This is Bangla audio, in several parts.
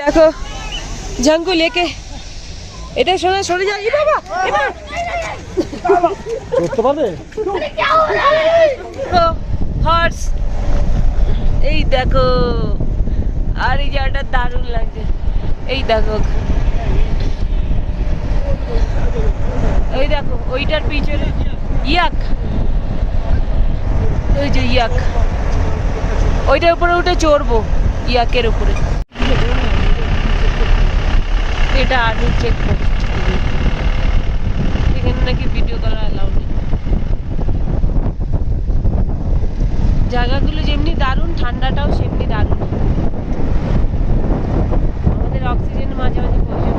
দেখো জাঙ্গু লেকে এটা শোনা সরে যা। ই বাবা হর্স এই দেখো আর এই জায়গাটা দারুণ লাগছে। এই দেখো। এই দেখো ওইটার পিছনে ইয়াক। ওই যে ইয়াক। ওইটার উপরে উঠে চড়বো ইয়াকের উপরে। এটা আর্মি চেক পোস্ট এখানে নাকি ভিডিও করা অ্যালাউ নেই। জায়গাগুলো যেমনি দারুণ, ঠান্ডাটাও সেমনি দারুণ। আমাদের অক্সিজেন মাঝে মাঝে প্রয়োজন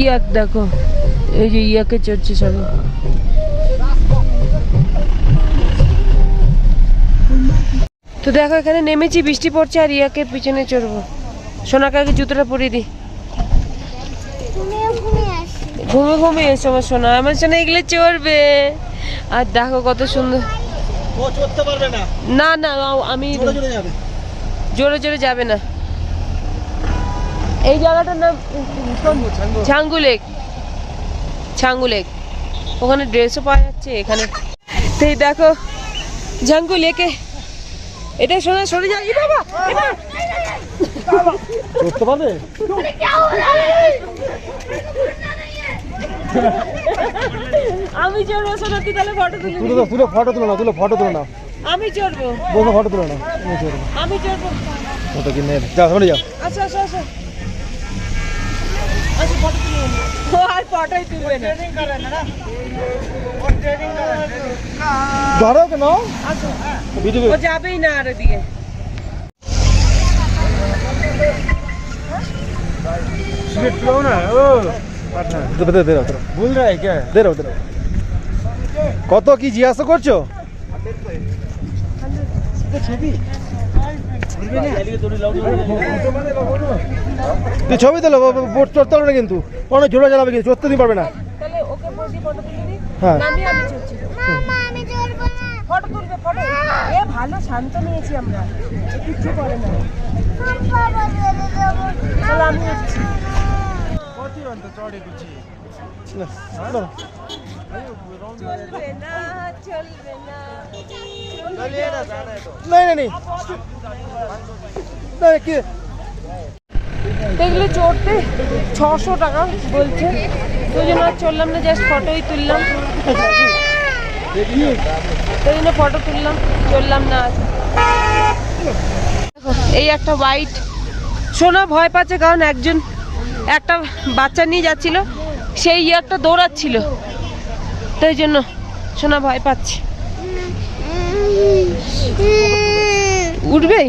ইয়াক দেখো, এই যে ইয়াকে চড়ছে সবাই। তো দেখো এখানে নেমেছি বৃষ্টি পড়ছে আর ইয়াকে পিছনে চড়বো। সোনাকে আগে জুতোটা পরিয়ে দিই। ঘুমে ঘুমে এসো আমার সোনা। আমার সোনা এগুলো চড়বে। আর দেখো কত সুন্দর। না। না আমি জোরে জোরে যাবে। না। এই জায়গাটার নাম ছাঙ্গু লেক। ছাঙ্গু লেক। ওখানে ড্রেসও পাওয়া যাচ্ছে এখানে। তো এই দেখো ঝাঙ্গু লেকে এটা শোনা সরে যা। ই বাবা। চড়তে পারবে? আমি চড়বো সোনা তুই তাহলে ফটো তুলে তুলে তুলে ফটো তুলে না তুলে ফটো তুলে না আমি চড়বো। বসে ফটো তুলে না তুমি চড়বে। আমি চড়বো। ফটো কিনে যাও সামনে যাও। আচ্ছা আচ্ছা আচ্ছা। আচ্ছা ফটো তুলে। ও আর ফটোই তুলবে না। ধরো কেন? হ্যাঁ। যাবেই না আর ওদিকে কত কি জিজ্ঞাসা করছ? ছবি। তোলো তোলো না কিন্তু। অনেক ঝোড়া চালাবে কিন্তু চড়তে দিতে পারবে না। হ্যাঁ। নামি আমি চড়ছি মামা আমি চড়বো না। ফটো তুলবে ফটো এ ভালো শান্ত নিয়েছি আমরা। করে না। আমি উঠছি না, না, না। চলবে না চলবে। না নাই নাই না, কি দেখলে চড়তে ছশো টাকা বলছে। ওই জন্য চললাম না জাস্ট ফটোই তুললাম। ওই জন্য ফটো তুললাম, চললাম না। এই একটা হোয়াইট সোনা ভয় পাচ্ছে, কারণ একজন, একটা বাচ্চা নিয়ে যাচ্ছিল, সেই একটা দৌড়াচ্ছিল। তাই জন্য সোনা ভয় পাচ্ছে। উঠবেই?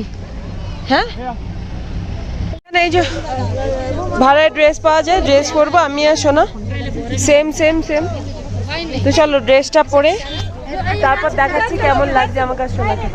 হ্যাঁ? এই যে, ভাড়ায় ড্রেস পাওয়া যায় ড্রেস পরবো আমি আর সোনা সেম সেম সেম তো চলো ড্রেসটা পরে তারপর দেখাচ্ছি কেমন লাগছে আমার সোনাকে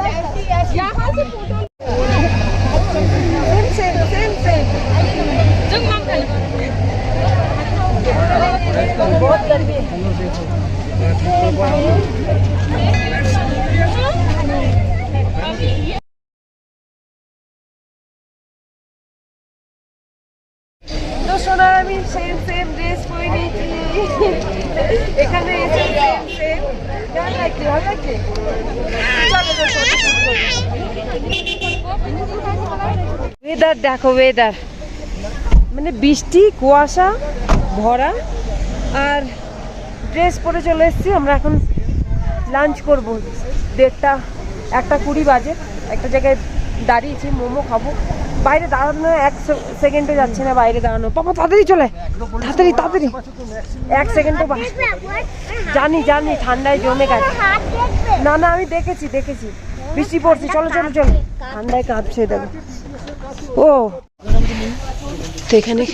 তো সোনার আমি সেম সেম ড্রেস পরে নিয়েছি। এখানে এসে ওয়েদার দেখো ওয়েদার মানে বৃষ্টি, কুয়াশা, ভরা, আর ড্রেস পরে চলে এসেছি, আমরা এখন লাঞ্চ করব। দেড়টা, একটা কুড়ি বাজে। একটা জায়গায় দাঁড়িয়েছি, মোমো খাব। বাইরে দাঁড়ানো এক সেকেন্ডে যাচ্ছে না বাইরে দাঁড়ানো। পাপা, তাড়াতাড়ি চলে। তাড়াতাড়ি তাড়াতাড়ি। এক সেকেন্ডও জানি জানি, ঠান্ডায় জমে গেছে। না না, আমি দেখেছি দেখেছি। বৃষ্টি পড়ছে। চলো চলো চলো। ঠান্ডায় কাঁপছে, দেখো। ও। তো এখানে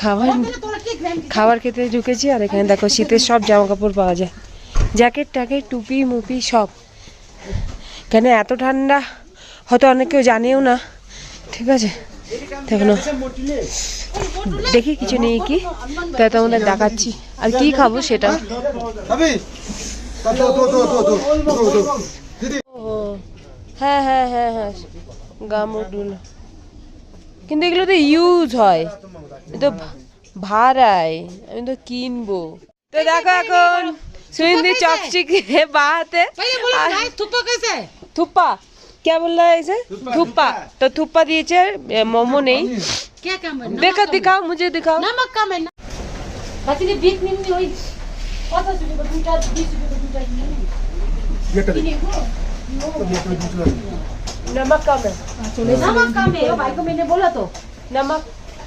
খাবার খাবার খেতে ঢুকেছি, আর এখানে দেখো শীতের সব জামা কাপড় পাওয়া যায়। জ্যাকেট ট্যাকেট, টুপি, মুপি, সব। এখানে এত ঠান্ডা। হয়তো অনেকেও জানেও না। ঠিক আছে? দেখুন। দেখি কিছু নেই কি? তাই তোমাদের দেখাচ্ছি। আর কি খাব সেটা? হ্যাঁ হ্যাঁ হ্যাঁ হ্যাঁ। গামুডুল কিন্তু এগুলো তো ইউজ হয়। তো ভাড়ায়। আমি তো কিনবো। তো দেখো এখন। সুইন্দি চকচিকে বাহাতে থুপা থুপা। क्या बोल रहा है इसे? थुप्पा तो थुप्पा दीजिए मोमो नहीं। क्या काम है? देखो दिखाओ मुझे दिखाओ। नमक कम है ना बच्चे बीच में नहीं होई। पचास रुपये का दूटा बीस रुपये का दूटा तो नमक कम है। नमक कम है भाई को मैंने बोला तो। नमक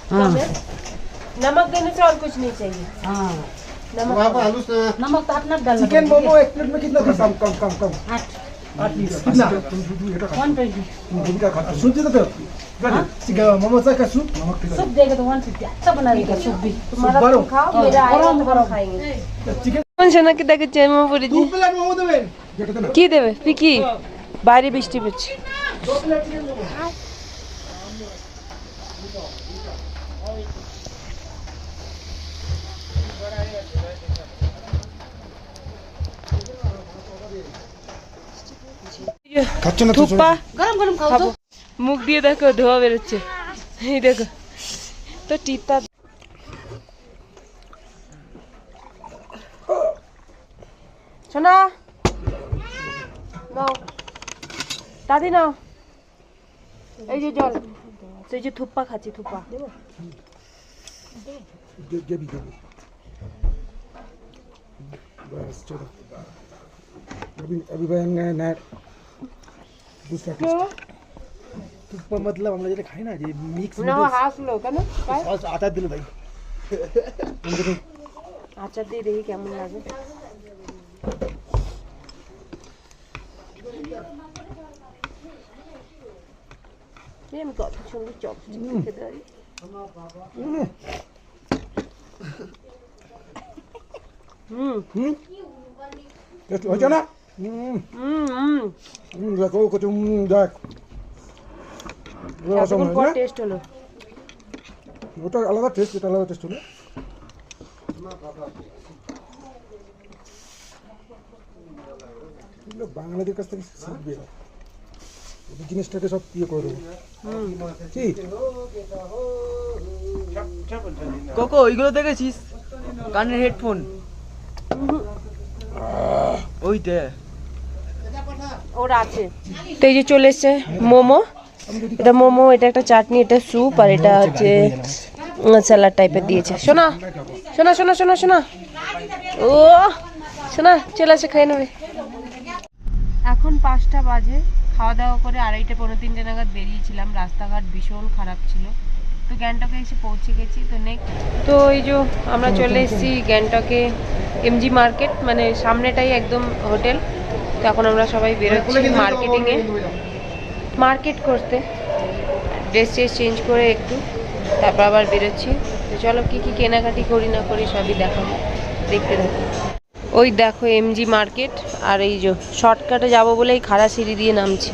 कम है। हाँ। नमक देने से और कुछ नहीं चाहिए। हाँ। नमक नमक तो अपना डाल चिकन मोमो एक प्लेट में कितना कम कम कम कम। आठ। आठ पीस कितना वन ट्वेंटी सुनते तो चिकन मोमो चा का सूप नमक सूप देगा तो वन फिफ्टी अच्छा बना देगा सूप भी तुम्हारा बारो। तुम खाओ मेरा आएगा तो हम खाएंगे চিকেন কোন সোনাকে দেখে চেমা পড়েছি দু প্লেট মোমো দেবেন যেটা দেন কি দেবে পিকি বাইরে বৃষ্টি পড়ছে খাচ্ছ না থুপ্পা गरम गरम खाओ খাবো तो মুখ দিয়ে দেখো ধোয়া বেরোচ্ছে এই দেখো তো টিপটা শোনা নাও দাদি নাও এই যে জল সেই যে থুপ্পা খাচ্ছি থুপ্পা দেবো দেবি দেবি बस चलो अभी अभी बनेंगे ना दूसरा टेस्ट मतलब আমরা যেটা খাই না যে মিক্স না হাসলো কেন তাই? সস আটা দিল ভাই আচার দিয়ে দেখি কেমন লাগে এই আমি কত সুন্দর চপ খেতে পারি হুম হুম টেস্ট হচ্ছে না হুম হুম হুম হুম দেখো কত হুম দেখ টেস্ট হলো ওটা আলাদা টেস্ট এটা আলাদা টেস্ট হলো বাঙালিদের কাছ থেকে শিখবে জিনিসটাকে সব ইয়ে করে দেবো কি কোকো ওইগুলো দেখেছিস কানের হেডফোন ওইটা ওর আছে। তো এই যে চলে এসছে মোমো। এটা মোমো, এটা একটা চাটনি, এটা স্যুপ, আর এটা হচ্ছে স্যালাড টাইপের দিয়েছে। শোনা শোনা শোনা শোনা শোনা ও শোনা চলে আসে খেয়ে নেবে। এখন পাঁচটা বাজে। খাওয়া দাওয়া করে আড়াইটে পনেরো, তিনটে নাগাদ বেরিয়েছিলাম। রাস্তাঘাট ভীষণ খারাপ ছিল। তো গ্যাংটকে এসে পৌঁছে গেছি তো নেক্সট তো এই যে আমরা চলে এসেছি গ্যাংটকে এমজি মার্কেট মানে সামনেটাই একদম হোটেল। তো এখন আমরা সবাই বেরোচ্ছি মার্কেটিংয়ে মার্কেট করতে। ড্রেস ট্রেস চেঞ্জ করে একটু তারপর আবার বেরোচ্ছি। তো চলো কী কী কেনাকাটি করি না করি সবই দেখাবো দেখতে থাকো। ওই দেখো এমজি মার্কেট আর এই যে শর্টকাটে যাব বলেই খাড়া সিঁড়ি দিয়ে নামছি।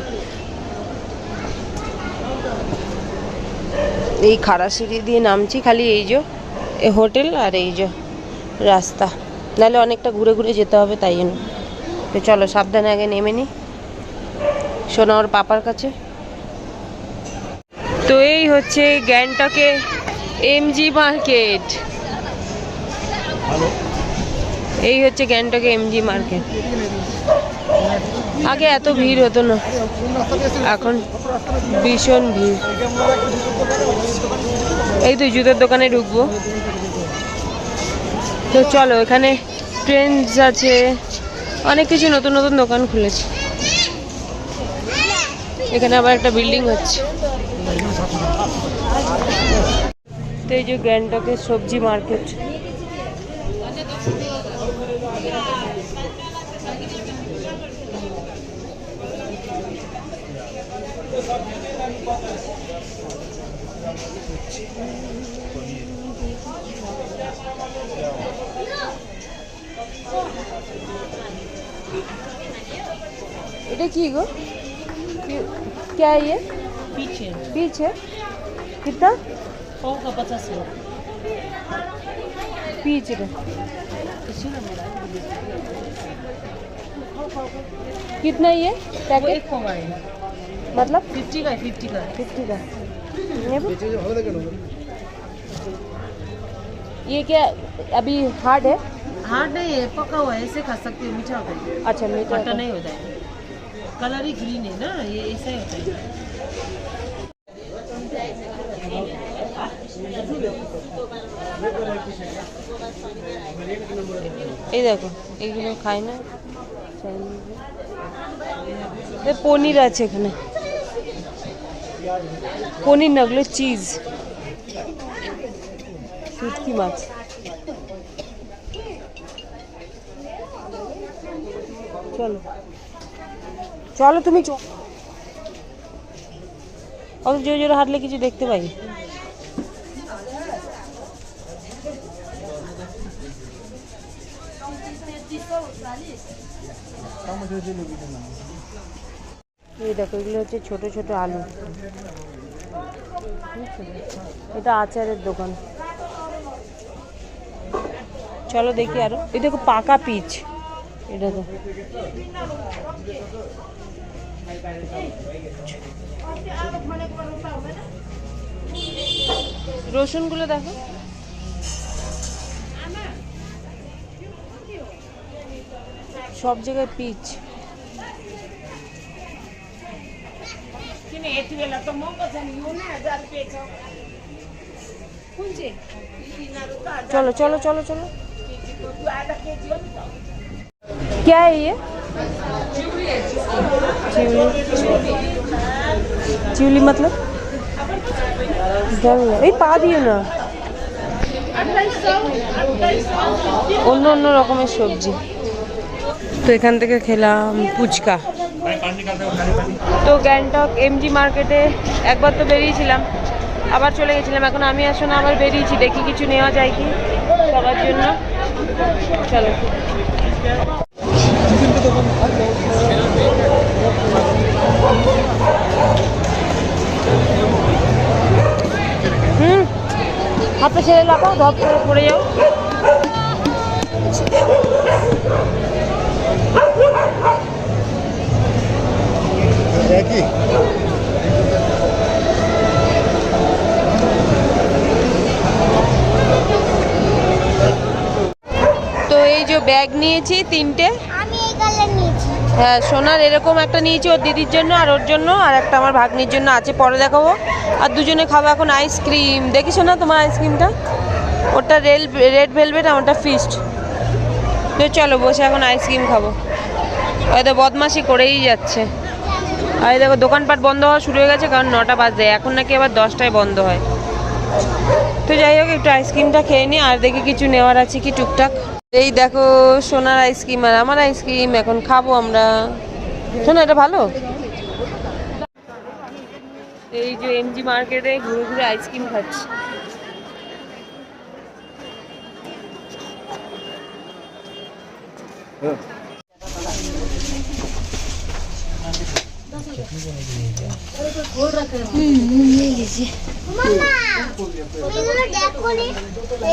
এই খাড়া সিঁড়ি দিয়ে নামছি খালি এই যে এ হোটেল আর এই যে রাস্তা। নাহলে অনেকটা ঘুরে ঘুরে যেতে হবে তাই জন্য। তো চলো সাবধানে আগে নেমে নি। শোনা ওর পাপার কাছে। তো এই হচ্ছে গ্যাংটকে এমজি মার্কেট। এই হচ্ছে গ্যাংটকে এমজি মার্কেট। আগে এত ভিড় হতো না। এখন ভীষণ ভিড়। এই তো জুতোর দোকানে ঢুকবো। তো চলো, এখানে ট্রেন্ডস আছে। অনেক কিছু নতুন নতুন দোকান খুলেছে। এখানে আবার একটা বিল্ডিং হচ্ছে। তো এই যে গ্যাংটকের সবজি মার্কেট এটা কি গো কি- क्या है ये पीछे पीछे कितना सौ का पचास है पीछ रे कितना ये पैकेट एक मोबाइल मतलब फिफ्टी का फिफ्टी का फिफ्टी का नेबू? বেঁচে যে ভালো থাকে না ये क्या अभी हार्ड है हार्ड नहीं है पका हुआ है ऐसे खा सकते हो मीठा होता है अच्छा मीठा खट्टा नहीं होता है कलर ही ग्रीन है ना ये ऐसा ही होता है এই দেখো এইগুলো খায় না এ পনির আছে এখানে পনির না ওগুলো চিজ শুটকি মাছ চলো চলো তুমি চো অত জোরে জোরে হাঁটলে কিছু দেখতে পাই এই দেখো, এগুলো হচ্ছে ছোট ছোট আলু। এটা আচারের দোকান। চলো দেখি আরও। এই দেখো, পাকা পিচ। এটা তো রসুনগুলো দেখো। সব জায়গায় পিচ। चलो चलो चलो चलो क्या है ये चिवली चिवली मतलब জানি না। এই পা দিও না অন্য অন্য রকমের সবজি তো এখান থেকে খেলাম ফুচকা তো গ্যাংটক এমজি মার্কেটে একবার তো বেরিয়েছিলাম, আবার চলে গেছিলাম। এখন আমি আসলে আবার বেরিয়েছি, দেখি কিছু নেওয়া যায় কি সবার জন্য। চলো। হুম, হাতে ছেড়ে লাগাও, ধপ করে পড়ে যাও। ব্যাগ নিয়েছি তিনটে। হ্যাঁ সোনার এরকম একটা নিয়েছি ওর দিদির জন্য আর ওর জন্য আর একটা আমার ভাগ্নির জন্য আছে পরে দেখাবো। আর দুজনে খাব এখন আইসক্রিম দেখি শোনা তোমার আইসক্রিমটা ওটা রেল রেড ভেলভেট আর ওটা ফিস্ট তো চলো বসে এখন আইসক্রিম খাব। হয়তো বদমাশি করেই যাচ্ছে। আর দেখো দোকানপাট বন্ধ হওয়া শুরু হয়ে গেছে কারণ নটা বাজে। এখন নাকি আবার দশটায় বন্ধ হয়। তো যাই হোক একটু আইসক্রিমটা খেয়ে নিই আর দেখি কিছু নেওয়ার আছে কি টুকটাক। এই দেখো সোনার আইসক্রিম আর আমার আইসক্রিম এখন খাব আমরা শোনো এটা ভালো এই যে এমজি মার্কেটে ঘুরে ঘুরে আইসক্রিম খাচ্ছি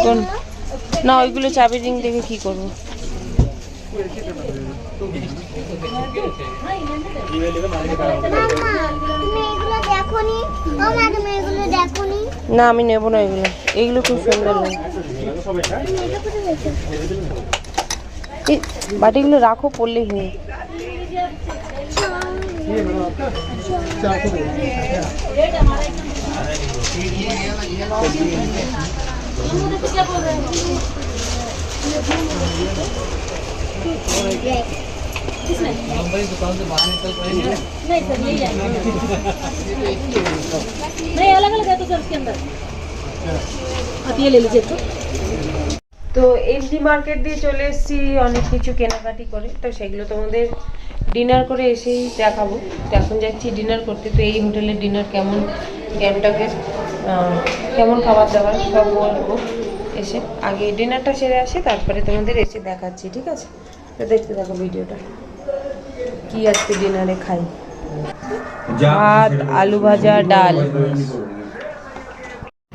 কোন না, ওইগুলো চাবি রিং দেখে কি করব? নি, আমি নেব না এগুলো। এগুলো খুব সুন্দর বাটিগুলো রাখো পড়লেই হয়ে नहीं सर यही जाएंगे नहीं अलग अलग है तो सर उसके अंदर आप ये ले लीजिए तो তো এমডি মার্কেট দিয়ে চলে এসেছি অনেক কিছু কেনাকাটি করে তো সেগুলো তোমাদের ডিনার করে এসেই দেখাবো তো এখন যাচ্ছি ডিনার করতে তো এই হোটেলের ডিনার কেমন গ্যাংটকের আহ, কেমন খাবার দাবার সব বলব। এসে আগে ডিনারটা সেরে আসি তারপরে তোমাদের এসে দেখাচ্ছি ঠিক আছে? তো দেখতে থাকো ভিডিওটা। কি আজকে ডিনারে খাই? ভাত আলু ভাজা ডাল।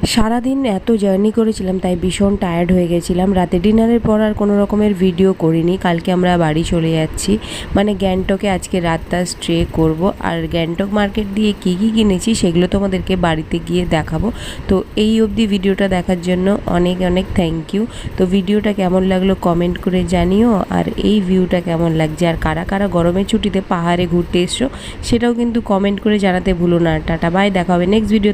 সারাদিন এত জার্নি করেছিলাম, তাই ভীষণ টায়ার্ড হয়ে গেছিলাম। রাতে ডিনারের পর আর কোনো রকমের ভিডিও করিনি। কালকে আমরা বাড়ি চলে যাচ্ছি। মানে গ্যাংটকে আজকে রাতটা স্ট্রে করব। আর গ্যাংটক মার্কেট দিয়ে কী কী কিনেছি সেগুলো তোমাদেরকে বাড়িতে গিয়ে দেখাবো। তো এই অবধি ভিডিওটা দেখার জন্য অনেক অনেক থ্যাংক ইউ তো ভিডিওটা কেমন লাগল কমেন্ট করে জানিও। আর এই ভিউটা কেমন লাগছে? আর কারা কারা গরমের ছুটিতে পাহাড়ে ঘুরতে এসছো, সেটাও কিন্তু কমেন্ট করে জানাতে ভুলো না। টাটা বাই দেখা হবে নেক্সট ভিডিও